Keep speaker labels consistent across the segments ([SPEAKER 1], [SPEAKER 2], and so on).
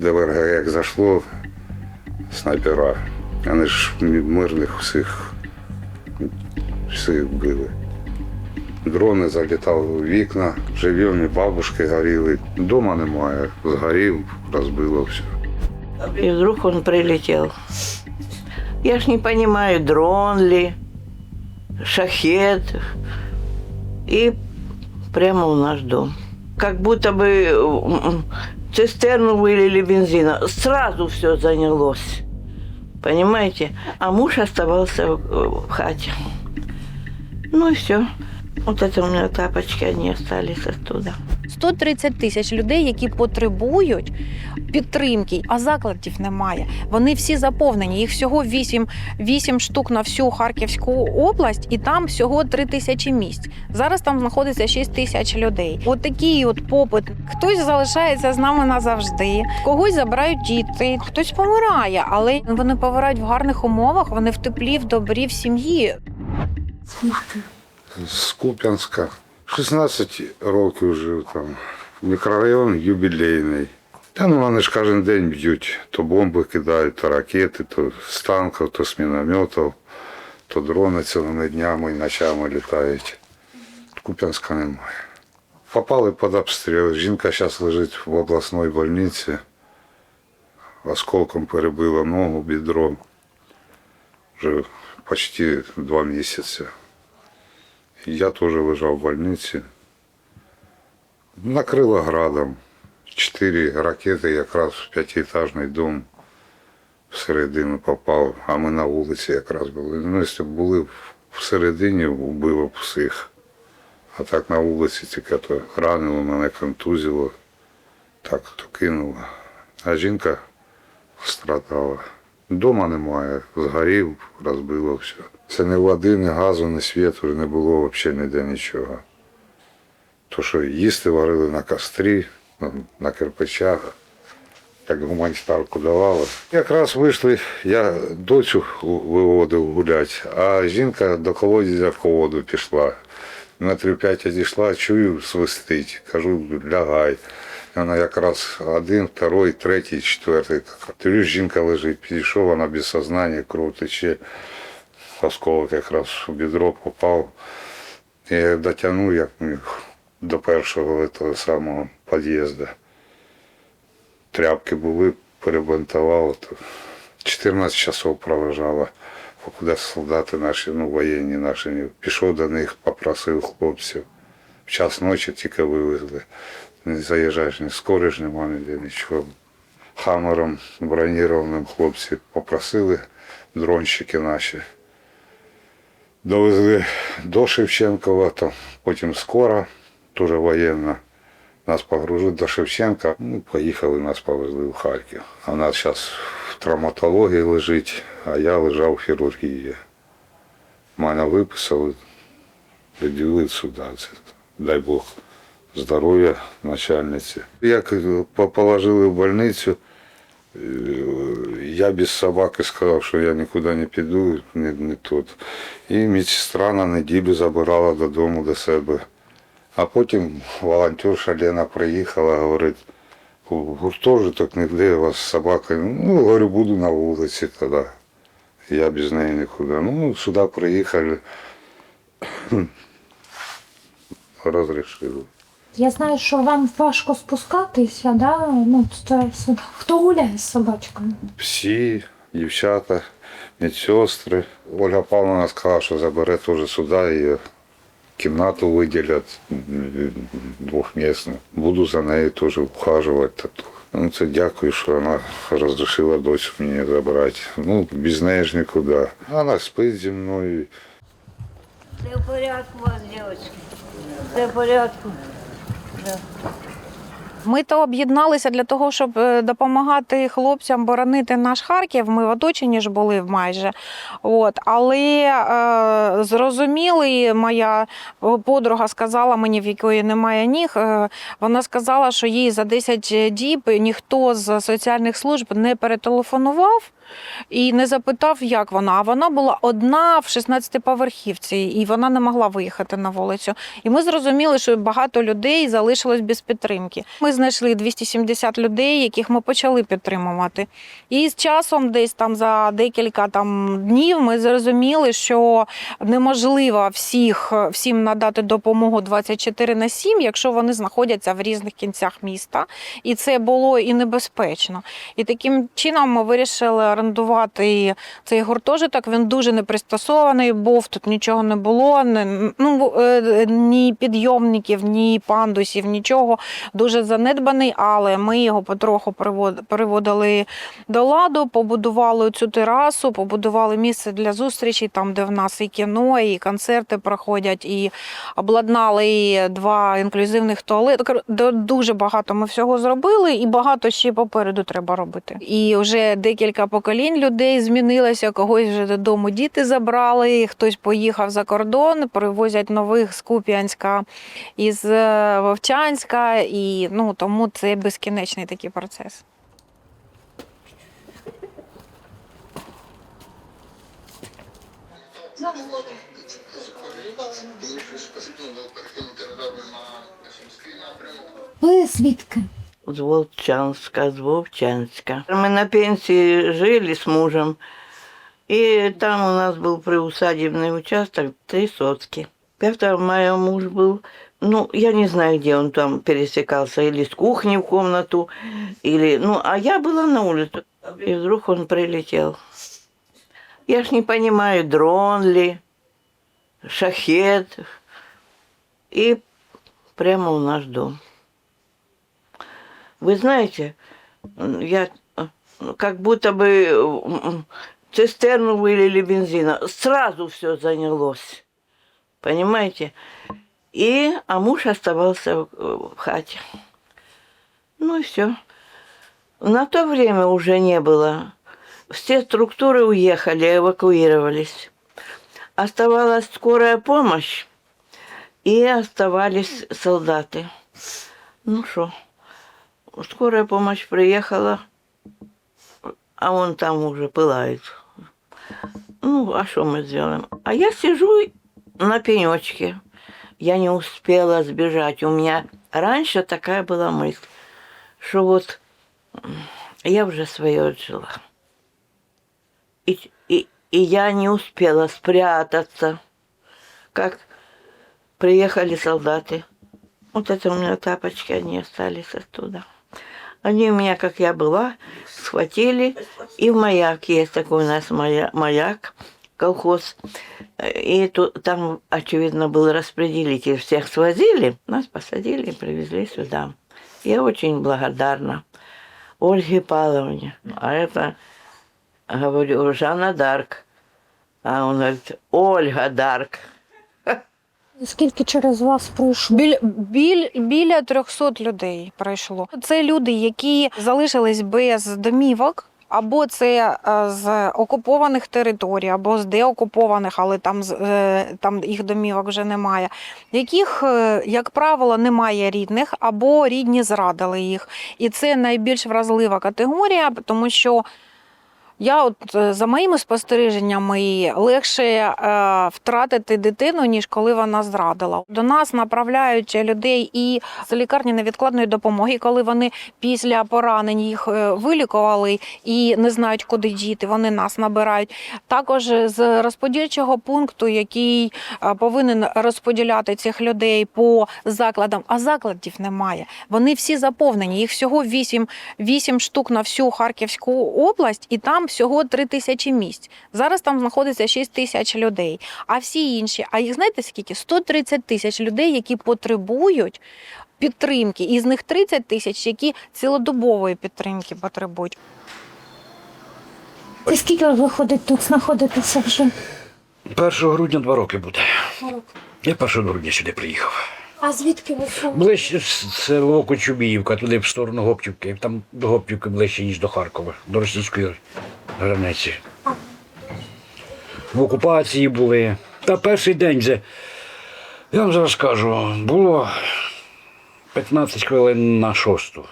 [SPEAKER 1] ДВРГ як зайшло, снайпера, вони ж мирних всіх, всіх били. Дрони залітали у вікна, живі бабушки горіли. Дома немає, згорів, розбило все.
[SPEAKER 2] И вдруг он прилетел. Я ж не понимаю, дрон ли, шахет. И прямо в наш дом. Как будто бы м, цистерну вылили бензина. Сразу все занялось. Понимаете? А муж оставался в хате. Ну и все. Вот это у меня тапочки, они остались оттуда.
[SPEAKER 3] 130 тисяч людей, які потребують підтримки, а закладів немає. Вони всі заповнені. Їх всього 8, 8 штук на всю Харківську область, і там всього 3 тисячі місць. Зараз там знаходиться 6 тисяч людей. От такий от попит. Хтось залишається з нами назавжди, когось забирають діти, хтось помирає, але вони помирають в гарних умовах. Вони в теплі, в добрі, в сім'ї.
[SPEAKER 1] З Куп'янська. 16 років жив там. Мікрорайон юбілейний. Та ну вони ж кожен день б'ють. То бомби кидають, то ракети, то з танків, то з мінометів, то дрони цілими днями і ночами літають. Куп'янська немає. Попали під обстріл. Жінка зараз лежить в обласній больниці. Осколком перебила ногу, бідро. Вже почти два місяці. Я теж лежав в больниці. Накрило градом. Чотири ракети якраз в п'ятиэтажний дом всередину попав, а ми на вулиці якраз були. Ну, якщо б були всередині, вбило б всіх. А так на вулиці тільки то ранило, мене контузило, так то кинуло. А жінка страдала. Дома немає, згорів, розбило все. Це не води, ні газу, ні світу, не було взагалі ніде нічого. То, що їсти варили на кострі, на- на кирпичах, як гуманітарку давали. Якраз вийшли, я доцю виводив гуляти, а жінка до колодязя по воду пішла. Метрів п'ять одійшла, чую, свистить. Кажу, лягай. Вона якраз один, второй, третій, четвертий. Дивлюсь, жінка лежить, підійшов, вона без сознання, кров тече. Осколок якраз у бідро попав. Я дотягнув як міг до першого того самого під'їзду. Тряпки були, перебинтував. 14 часов пролежала. Покуди солдати наші, ну, воєнні наші, пішов до них, попросив хлопців. В час ночі тільки вивезли. Не заїжджаєш, ні скориш, нема ніде нічого. Хамером бронірованим хлопці попросили дронщики наші. Довезли до Шевченкова, то потім скоро, теж воєнна. Нас погрузили до Шевченка, ну, поїхали, нас повезли в Харків. А нас зараз в травматології лежить, а я лежав в хірургії. Мене виписали, відділили сюди. Дай Бог здоров'я начальниці. Як по- положили в больницю, е, я без собаки сказав, що я нікуди не піду, не, не тут. І медсестра на неділю забирала додому до себе. А потім волонтерша Лена приїхала, говорить, гуртожиток ніде у вас собака. Ну, говорю, буду на вулиці тоді. Я без неї нікуди. Ну, сюди приїхали, розрішили.
[SPEAKER 4] Я знаю, що вам важко спускатися, да? ну, це. Хто гуляє з собачкою?
[SPEAKER 1] Всі дівчата, медсестри. Ольга Павловна сказала, що забере теж сюди і кімнату виділять двохмісну. Буду за нею теж ухажувати. Ну, це дякую, що вона розрішила дочь мені забрати. Ну, без неї ж нікуди. Вона спить зі мною.
[SPEAKER 2] Все в порядку у вас, девочки. Все в порядку.
[SPEAKER 3] Ми то об'єдналися для того, щоб е, допомагати хлопцям боронити наш Харків. Ми в оточенні ж були майже. От. Але е, зрозуміли, моя подруга сказала мені, в якої немає ніг. Е, вона сказала, що їй за 10 діб ніхто з соціальних служб не перетелефонував. І не запитав, як вона. А вона була одна в 16-поверхівці, і вона не могла виїхати на вулицю. І ми зрозуміли, що багато людей залишилось без підтримки. Ми знайшли 270 людей, яких ми почали підтримувати. І з часом, десь там за декілька там днів, ми зрозуміли, що неможливо всіх всім надати допомогу 24 на 7, якщо вони знаходяться в різних кінцях міста. І це було і небезпечно. І таким чином ми вирішили орендувати цей гуртожиток. Він дуже не пристосований був, тут нічого не було, не, ну, е, ні підйомників, ні пандусів, нічого. Дуже занедбаний, але ми його потроху привод- переводили до ладу, побудували цю терасу, побудували місце для зустрічей, там, де в нас і кіно, і концерти проходять, і обладнали два інклюзивних туалети. Дуже багато ми всього зробили, і багато ще попереду треба робити. І вже декілька поколінь людей змінилося, когось вже додому діти забрали, хтось поїхав за кордон, привозять нових з Куп'янська із е, Вовчанська, і ну тому це безкінечний такий процес.
[SPEAKER 4] Ви звідки?
[SPEAKER 2] С Волчанска, с Вовчанска. Мы на пенсии жили с мужем. И там у нас был приусадебный участок, три сотки. 5 мая муж был, ну, я не знаю, где он там пересекался, или с кухни в комнату, или, ну, а я была на улице. И вдруг он прилетел. Я ж не понимаю, дрон ли, шахет. И прямо в наш дом. Вы знаете, я э, как будто бы цистерну вылили бензина. Сразу все занялось. Понимаете? И, а муж оставался в, в хате. Ну и все. На то время уже не было. Все структуры уехали, эвакуировались. Оставалась скорая помощь и оставались солдаты. Ну что, скорая помощь приехала, а он там уже пылает. Ну, а что мы сделаем? А я сижу на пенечке. Я не успела сбежать. У меня раньше такая была мысль, что вот я уже свое отжила. И, и, и я не успела спрятаться. Как приехали солдаты. Вот это у меня тапочки, они остались оттуда. Они меня, как я была, схватили. И в маяк есть такой у нас мая- маяк, колхоз. И тут, там, очевидно, был распределитель. Всех свозили, нас посадили и привезли сюда. Я очень благодарна Ольге Павловне. А это, говорю, Жанна Дарк. А он говорит, Ольга Дарк.
[SPEAKER 4] Скільки через вас пройшло?
[SPEAKER 3] Біль, біль, біля 300 людей пройшло. Це люди, які залишились без домівок. Або це е, з окупованих територій, або з деокупованих, але там, е, там їх домівок вже немає, яких, е, як правило, немає рідних, або рідні зрадили їх. І це найбільш вразлива категорія, тому що я, от е, за моїми спостереженнями, легше е, втратити дитину, ніж коли вона зрадила. До нас направляють людей і з лікарні невідкладної допомоги, коли вони після поранень їх е, вилікували і не знають, куди діти. Вони нас набирають. Також з розподільчого пункту, який е, повинен розподіляти цих людей по закладам, а закладів немає. Вони всі заповнені. Їх всього 8, 8 штук на всю Харківську область, і там всього 3 тисячі місць. Зараз там знаходиться 6 тисяч людей. А всі інші, а їх знаєте скільки? 130 тисяч людей, які потребують підтримки. Із них 30 тисяч, які цілодобової підтримки потребують.
[SPEAKER 4] Ви скільки виходить тут знаходитеся вже?
[SPEAKER 5] 1 грудня два роки буде. Я 1 грудня сюди приїхав.
[SPEAKER 4] А звідки ви саме?
[SPEAKER 5] Ближче с- село Кочубіївка, туди в сторону Гоптівки. Там до Гоптівки ближче, ніж до Харкова, до російської границі. В окупації були. Та перший день вже, я вам зараз скажу, було 15 хвилин на шосту.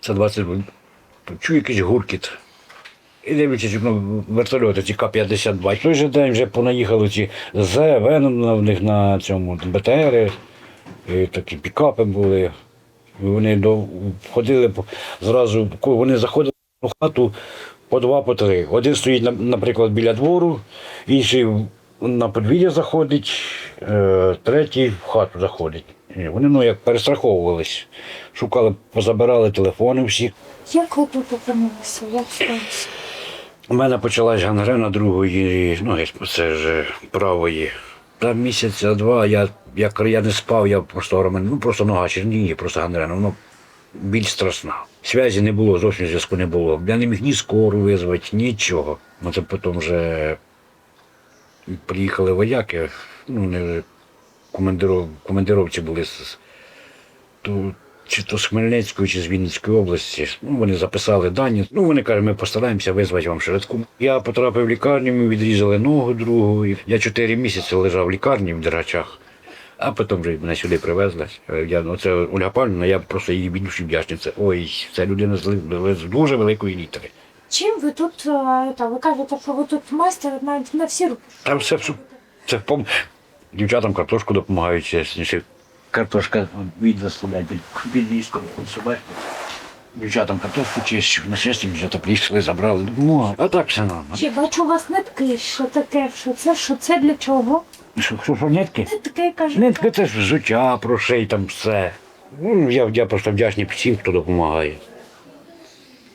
[SPEAKER 5] Це 20 хвилин. Чую якийсь гуркіт. І дивлячись, ну, вертольоти, ці К-52. Той же день вже понаїхали ці ЗВ на них на цьому БТРи, і такі пікапи були. Вони до, ходили по- зразу, вони заходили в хату по два, по три. Один стоїть, наприклад, біля двору, інший на подвір'я заходить, е, третій в хату заходить. І Вони ну, як перестраховувались, шукали, позабирали телефони всі.
[SPEAKER 4] Як ви тут опинилися? Як сталося?
[SPEAKER 5] У мене почалась гангрена другої ноги, це ж правої. За місяця два я, я, я не спав, я просто ну просто нога черніє, просто гангрена. Воно більш страшна. Зв'язі не було, зовсім зв'язку не було. Я не міг ні скору визвати, нічого. Ну це потім вже приїхали вояки, ну не командиров, командировці були то, чи то з Хмельницької, чи з Вінницької області. Ну, вони записали дані. Ну, вони кажуть, ми постараємося визвати вам швидку. Я потрапив в лікарню, мені відрізали ногу другу. Я чотири місяці лежав в лікарні в Дергачах, а потім вже мене сюди привезли. Е, Я, ну, це Ольга Павлівна, я просто їй більше вдячний. Це, ой, це людина з, з дуже великої літери.
[SPEAKER 4] Чим ви тут, е, та, ви кажете, що ви тут майстер на, на всі руки?
[SPEAKER 5] Там все, все це пом... дівчатам картошку допомагають. Картошка від заставляють під, під собачку. Дівчатам картошку чищу, на щастя, дівчата приїхали, забрали. Ну, а так все нормально.
[SPEAKER 4] Ще бачу у вас нитки, що таке, що це, що це для чого?
[SPEAKER 5] Що, що, що нитки?
[SPEAKER 4] Нитки, кажуть.
[SPEAKER 5] Нитки це ж взуття, прошей, там все. Ну, я, я просто вдячний всім, хто допомагає.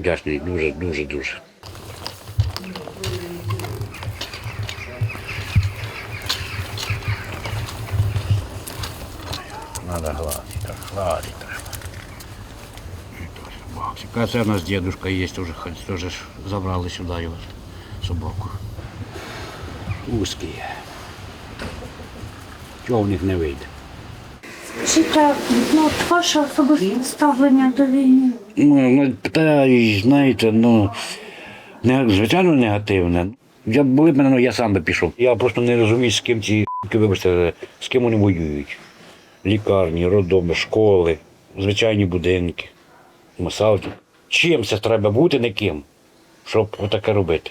[SPEAKER 5] Вдячний дуже, дуже, дуже. Надо гладить, гладить треба. А це у нас дедушка є, теж, теж ж забрали сюди його собаку. Узкий. Чого в них не вийде?
[SPEAKER 4] Скажіть, а, ну, ваше особисте ставлення до війни?
[SPEAKER 5] Ну, ну та, знаєте, ну, не, звичайно, негативне. Я були б мене, ну, я сам би пішов. Я просто не розумію, з ким ці вибачте, з ким вони воюють. Лікарні, роддоми, школи, звичайні будинки, масалки. Чим це треба бути, не ким, щоб отаке робити?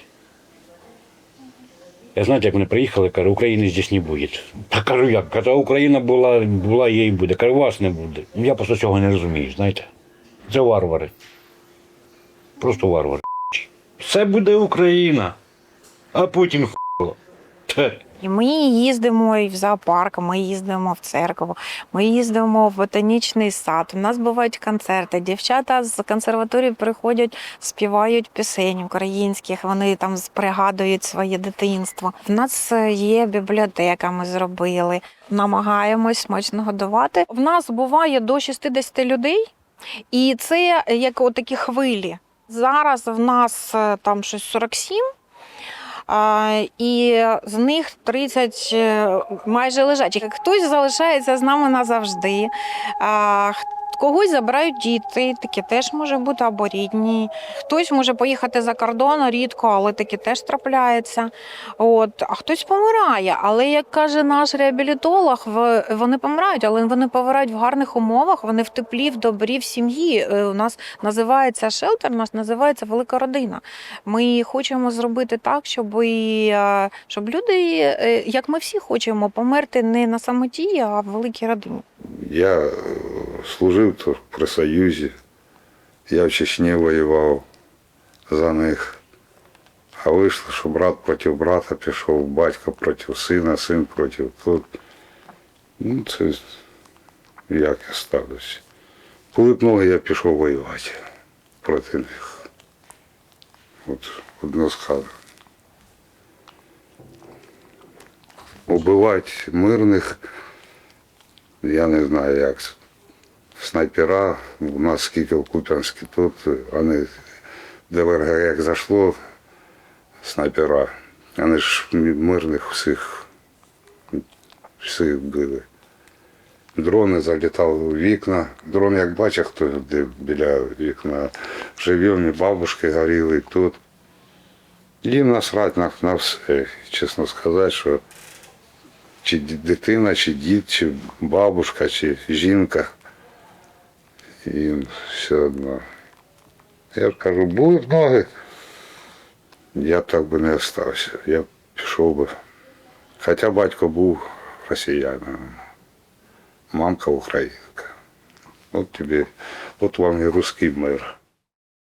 [SPEAKER 5] Я знаєте, як вони приїхали, кажу, України здесь не буде. Та кажу, як? Кажу, Україна була, була, є і буде. Кажу, вас не буде. Я просто цього не розумію, знаєте. Це варвари. Просто варвари. Все буде Україна, а Путін хуйло.
[SPEAKER 3] І ми їздимо і в зоопарк, ми їздимо в церкву, ми їздимо в ботанічний сад. У нас бувають концерти. Дівчата з консерваторії приходять, співають пісень українських. Вони там пригадують своє дитинство. У нас е, є бібліотека. Ми зробили. Намагаємось смачно годувати. В нас буває до 60 людей, і це як отакі хвилі. Зараз в нас е, там щось 47. І з них 30 е, майже лежачих. Хтось залишається з нами назавжди. Когось забирають діти, таке теж може бути або рідні. Хтось може поїхати за кордон рідко, але таке теж трапляється. От. А хтось помирає. Але як каже наш реабілітолог, вони помирають, але вони помирають в гарних умовах, вони в теплі, в добрі, в сім'ї. Е, У нас називається шелтер, у нас називається велика родина. Ми хочемо зробити так, щоб, е, щоб люди, е, як ми всі хочемо, померти не на самоті, а в великій родині.
[SPEAKER 1] Я служив тут при Союзі, я в Чечні воював за них. А вийшло, що брат проти брата пішов, батько проти сина, син проти тут. Ну, це як я ставлюся. Ноги я пішов воювати проти них. От одно сказано. Убивати мирних, я не знаю як. це. Снайпера, у нас скільки в тут, вони ДВРГ як зайшло, снайпера. Вони ж мирних всіх, всіх били. Дрони залітали у вікна. Дрон, як бачив, хто де біля вікна. Живі бабушки горіли тут. Їм насрать на, на все, чесно сказати, що чи дитина, чи дід, чи бабушка, чи жінка. Їм все одно. Я ж кажу, були б ноги, я б так би не остався. Я б пішов би. Хоча батько був росіянином, мамка українка. От тобі, от вам і русський мир.